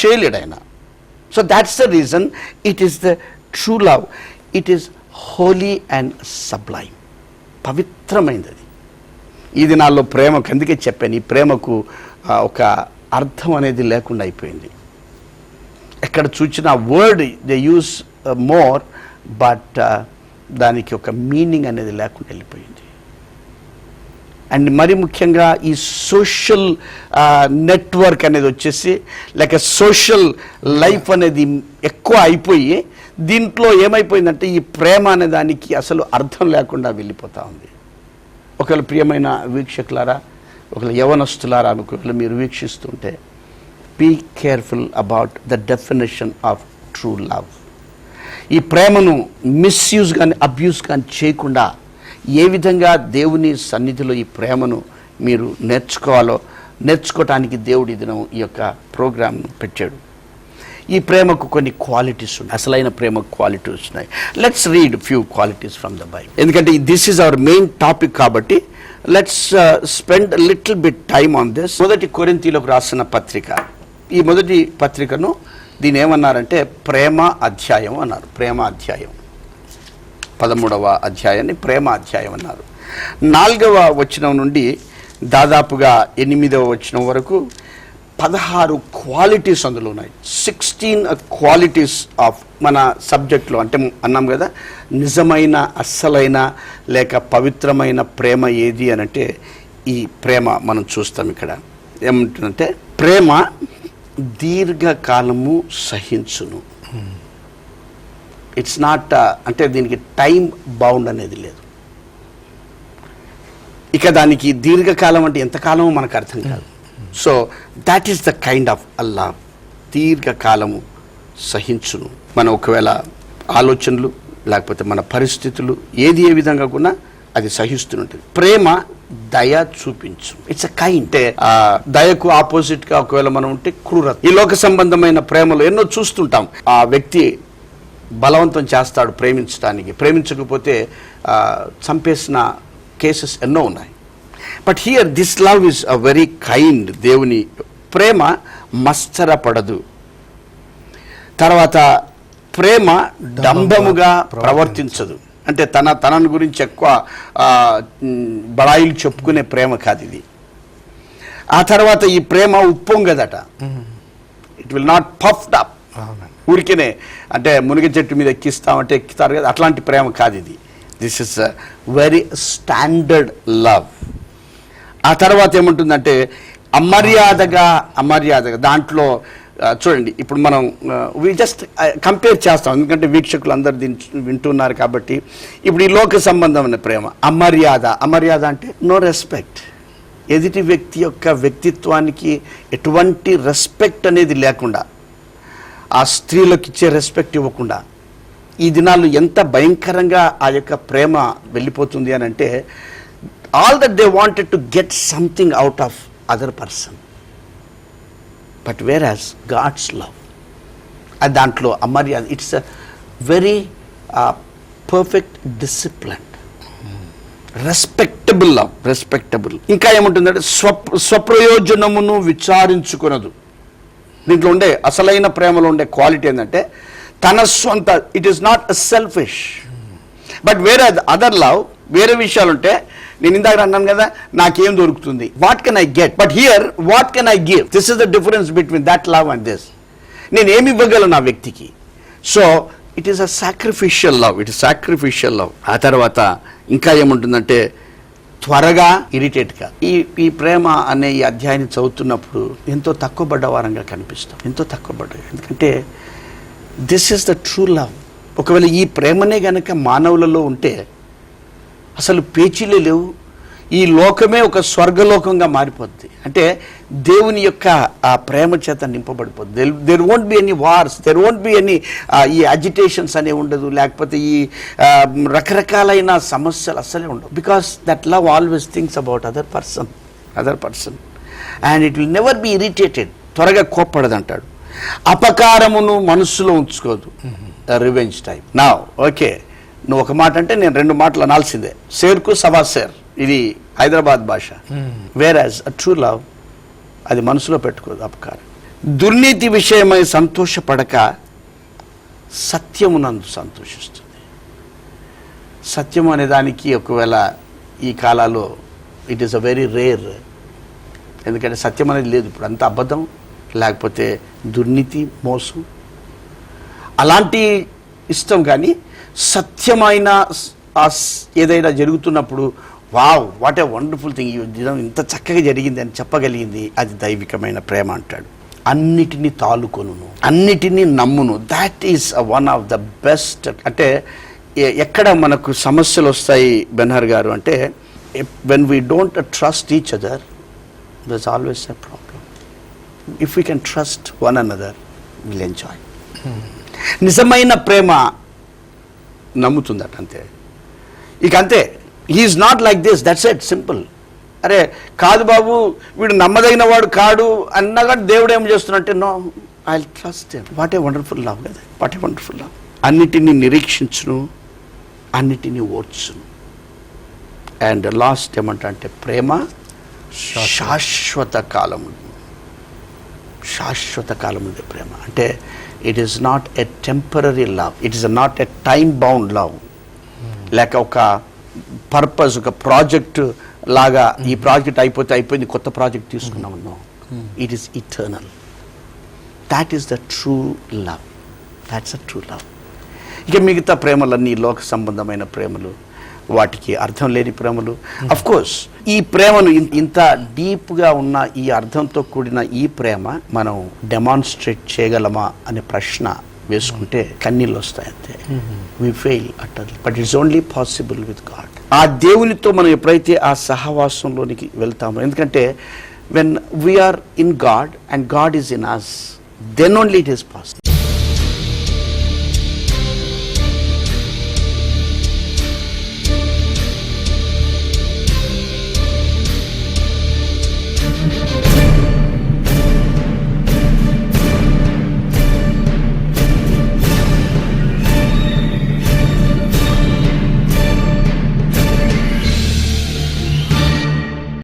చేయలేడు ఆయన. So that's the reason it is the true love it is holy and sublime పవిత్రమైనది. అది ఈ దినాల్లో ప్రేమకు అందుకే చెప్పాను ఈ ప్రేమకు ఒక అర్థం అనేది లేకుండా అయిపోయింది. ఎక్కడ చూసినా word they use more but దానికి ఒక మీనింగ్ అనేది లేకుండా వెళ్ళిపోయింది. అండ్ మరి ముఖ్యంగా ఈ సోషల్ నెట్వర్క్ అనేది వచ్చేసి లేక సోషల్ లైఫ్ అనేది ఎక్కువ అయిపోయి దీంట్లో ఏమైపోయిందంటే ఈ ప్రేమ అనే దానికి అసలు అర్థం లేకుండా వెళ్ళిపోతూ ఉంది. ఒకవేళ ప్రియమైన వీక్షకులారా ఒకవేళ యవనస్తులారా ఒకవేళ మీరు వీక్షిస్తుంటే be careful about the definition of true love ఈ ప్రేమను మిస్యూజ్ కానీ అబ్యూస్ కానీ చేయకుండా ఏ విధంగా దేవుని సన్నిధిలో ఈ ప్రేమను మీరు నేర్చుకోవాలో నేర్చుకోవటానికి దేవుడి దినం ఈ యొక్క ప్రోగ్రామ్ను పెట్టాడు. ఈ ప్రేమకు కొన్ని క్వాలిటీస్ ఉన్నాయి. అసలైన ప్రేమ క్వాలిటీస్ ఉన్నాయి. Let's read few qualities from the by ఎందుకంటే this is our main topic కాబట్టి let's spend little bit time on this మొదటి కొరింతీలోకి రాసిన పత్రిక. ఈ మొదటి పత్రికను దీని ఏమన్నారంటే ప్రేమ అధ్యాయం అన్నారు. ప్రేమ అధ్యాయం. పదమూడవ అధ్యాయాన్ని ప్రేమ అధ్యాయం అన్నారు. నాలుగవ వచనం నుండి దాదాపుగా ఎనిమిదవ వచనం వరకు పదహారు క్వాలిటీస్ అందులో ఉన్నాయి. సిక్స్టీన్ క్వాలిటీస్ ఆఫ్ మన సబ్జెక్ట్లో అంటే అన్నాం కదా నిజమైన అస్సలైన లేక పవిత్రమైన ప్రేమ ఏది అని అంటే ఈ ప్రేమ మనం చూస్తాం ఇక్కడ. ఏమంటుందంటే ప్రేమ దీర్ఘకాలము సహించును. ఇట్స్ నాట్ uh, అంటే దీనికి టైం బౌండ్ అనేది లేదు. ఇక దానికి దీర్ఘకాలం అంటే ఎంతకాలమో మనకు అర్థం కాదు. So that is the kind of అల్లా దీర్ఘకాలము సహించును. మన ఒకవేళ ఆలోచనలు లేకపోతే మన పరిస్థితులు ఏది ఏ విధంగా కూడా అది సహిస్తుంటుంది. ప్రేమ దయ చూపించు. ఇట్స్ అ కైండ్ అంటే దయకు ఆపోజిట్గా ఒకవేళ మనం ఉంటే క్రూరత. ఈ లోక సంబంధమైన ప్రేమలు ఎన్నో చూస్తుంటాం. ఆ వ్యక్తి బలవంతం చేస్తాడు ప్రేమించడానికి ప్రేమించకపోతే చంపేసిన కేసెస్ ఎన్నో ఉన్నాయి. But here this love is a very kind దేవుని ప్రేమ మత్సరపడదు. తర్వాత ప్రేమ డంబముగా ప్రవర్తించదు. అంటే తన తనను గురించి ఎక్కువ బడాయిలు చెప్పుకునే ప్రేమ కాదు ఇది. ఆ తర్వాత ఈ ప్రేమ ఉప్పొంగదట. It will not puffed up ఊరికేనే అంటే మునిగ చెట్టు మీద ఎక్కిస్తామంటే ఎక్కుతారు కదా అట్లాంటి ప్రేమ కాదు ఇది. This is very standard love ఆ తర్వాత ఏముంటుందంటే అమర్యాదగా అమర్యాదగా దాంట్లో చూడండి ఇప్పుడు మనం వి జస్ట్ కంపేర్ చేస్తాం. ఎందుకంటే వీక్షకులు అందరు దీన్ని వింటున్నారు కాబట్టి ఇప్పుడు ఈ లోక సంబంధమైన ప్రేమ అమర్యాద. అమర్యాద అంటే నో రెస్పెక్ట్ ఎదుటి వ్యక్తి యొక్క వ్యక్తిత్వానికి ఎటువంటి రెస్పెక్ట్ అనేది లేకుండా ఆ స్త్రీలకు ఇచ్చే రెస్పెక్ట్ ఇవ్వకుండా ఈ దినాలు ఎంత భయంకరంగా ఆ యొక్క ప్రేమ వెళ్ళిపోతుంది అని అంటే all that they wanted to get something out of other person but where as God's love అది దాంట్లో అమర్యాద it's a very perfect discipline respectable love respectable ఇంకా ఏముంటుందంటే స్వ స్వప్రయోజనమును విచారించుకునదు. దీంట్లో ఉండే అసలైన ప్రేమలో ఉండే క్వాలిటీ ఏంటంటే తన సొంత it is not a selfish but వేరే అదర్ లవ్ వేరే విషయాలు ఉంటే నేను ఇందాక అన్నాను కదా నాకేం దొరుకుతుంది? What can I get but here what can I give this is the difference between that love and this నేను ఏమి ఇవ్వగలను నా వ్యక్తికి? So it is a sacrificial love it is sacrificial love ఆ తర్వాత ఇంకా ఏముంటుందంటే త్వరగా ఇరిటేట్గా ఈ ఈ ప్రేమ అనే ఈ అధ్యాయాన్ని చదువుతున్నప్పుడు ఎంతో తక్కువ పడ్డ వారంగా కనిపిస్తాం. ఎంతో తక్కువ పడ్డ ఎందుకంటే this is the true love ఒకవేళ ఈ ప్రేమనే గనక మానవులలో ఉంటే అసలు పేచీలే లేవు ఈ లోకమే ఒక స్వర్గలోకంగా మారిపోద్ది. అంటే దేవుని యొక్క ఆ ప్రేమ చేత నింపబడిపోద్ది. There won't be any wars there won't be any ఈ అజిటేషన్స్ అనే ఉండదు. లేకపోతే ఈ రకరకాలైన సమస్యలు అస్సలే ఉండవు. Because that love always things about other person other person and it will never be irritated త్వరగా కోప్పడదు అంటాడు అపకారమును మనస్సులో ఉంచుకోదు. రివెంజ్ టైప్ నా ఓకే నువ్వు ఒక మాట అంటే నేను రెండు మాటలు అనాల్సిందే. షేర్కు సవా షేర్ ఇది హైదరాబాద్ భాష. Where as a true love అది మనసులో పెట్టుకోదు అపకారం. దుర్నీతి విషయమై సంతోషపడక సత్యమునందు సంతోషిస్తుంది. సత్యం అనే దానికి ఒకవేళ ఈ కాలాల్లో it is a very rare ఎందుకంటే సత్యం అనేది లేదు ఇప్పుడు అంతా అబద్ధం లేకపోతే దుర్నీతి మోసం. అలాంటి ఇష్టం కానీ సత్యమైన ఏదైనా జరుగుతున్నప్పుడు wow what a wonderful thing ఈ దినం ఇంత చక్కగా జరిగింది అని చెప్పగలిగింది. అది దైవికమైన ప్రేమ అంటాడు. అన్నిటినీ తాలుకొనును అన్నిటినీ నమ్మును. That is one of the best అంటే ఎక్కడ మనకు సమస్యలు వస్తాయి బెన్హర్ గారు అంటే when we don't trust each other thus always a problem if we can trust one another will enjoy నిజమైన ప్రేమ నమ్ముతుందట అంతే. ఇక అంతే. He is not like this that's it simple అరే కాదు బాబు వీడు నమ్మదగిన వాడు కాడు అన్నగా దేవుడు ఏం చేస్తున్నట్టే? No I trust what a wonderful love కదా? వాట్ ఏ వండర్ఫుల్ లవ్ అన్నిటినీ నిరీక్షించును అన్నిటినీ ఓర్చును. అండ్ లాస్ట్ ఏమంటా అంటే ప్రేమ శాశ్వత. కాలం శాశ్వత కాలం ఉంది ప్రేమ. అంటే it is not a temporary love it is not a time bound love లేక ఒక పర్పస్ ఒక ప్రాజెక్ట్ లాగా ఈ ప్రాజెక్ట్ అయిపోతే అయిపోయింది కొత్త ప్రాజెక్ట్ తీసుకున్నాం no it is eternal that is the true love that's a true love ఇక మిగతా ప్రేమలన్నీ లోక సంబంధమైన ప్రేమలు వాటికి అర్థం లేని ప్రేమలు. అఫ్ కోర్స్ ఈ ప్రేమను ఇంత డీప్గా ఉన్న ఈ అర్థంతో కూడిన ఈ ప్రేమ మనం డెమాన్స్ట్రేట్ చేయగలమా అనే ప్రశ్న వేసుకుంటే కన్నీళ్ళు వస్తాయి అంతే we fail utter but it's only possible with God ఆ దేవునితో మనం ఎప్పుడైతే ఆ సహవాసంలోనికి వెళ్తామో ఎందుకంటే when we are in God and God is in us then only it is possible